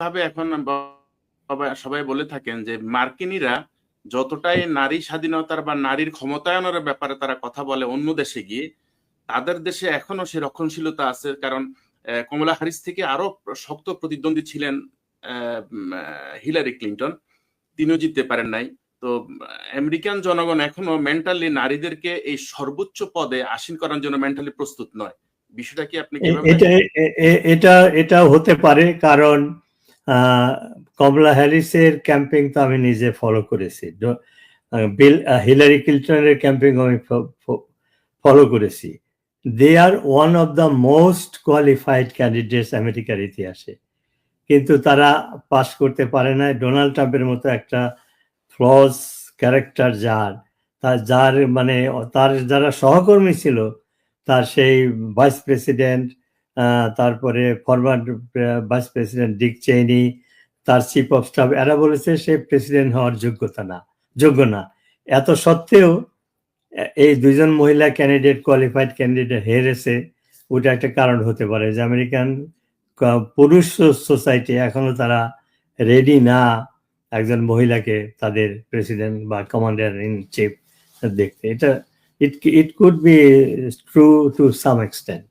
ভাবে এখন সবাই- সবাই বলে থাকেন যে মার্কিনীরা যতটাই নারী স্বাধীনতার বা নারীর ক্ষমতায়নের ব্যাপারে তারা কথা বলে অন্য দেশে গিয়ে তাদের দেশে এখনও সে রক্ষণশীলতা আছে। কারণ কমলা হ্যারিস থেকে আরও শক্ত প্রতিদ্বন্দ্বী ছিলেন হিলারি ক্লিন্টন। তিনিও জিততে পারেন নাই। তো আমেরিকান জনগণ এখনও মেন্টালি নারীদেরকে এই সর্বোচ্চ পদে আসীন করার জন্য মেন্টালি প্রস্তুত নয়। বিষয়টা কি আপনি এটা এটা এটা হতে পারে। কারণ কমলা হ্যারিসের ক্যাম্পেইন তো আমি নিজে ফলো করেছি। বিল হিলারি ক্লিন্টনের ক্যাম্পেইন আমি ফলো করেছি। They are one of the most qualified candidates আমেরিকার ইতিহাসে। কিন্তু তারা পাশ করতে পারে না ডোনাল্ড ট্রাম্পের মতো একটা ফ্লস ক্যারেক্টার যার, তার, যার মানে তার যারা সহকর্মী ছিল, তার সেই ভাইস প্রেসিডেন্ট তারপরে forward vice president Dick Cheney, তার চিফ অফ স্টাফ এরা বলেছে সে প্রেসিডেন্ট হওয়ার যোগ্যতা না, যোগ্য না। এত সত্ত্বেও এই দুইজন মহিলা ক্যান্ডিডেট, কোয়ালিফাইড ক্যান্ডিডেট হেরেছে, ওটা একটা কারণ হতে পারে যে আমেরিকান পুরুষ সোসাইটি এখনও তারা রেডি না একজন মহিলাকে তাদের প্রেসিডেন্ট বা কমান্ডার ইন চিফ দেখতে। এটা it it could be true to some extent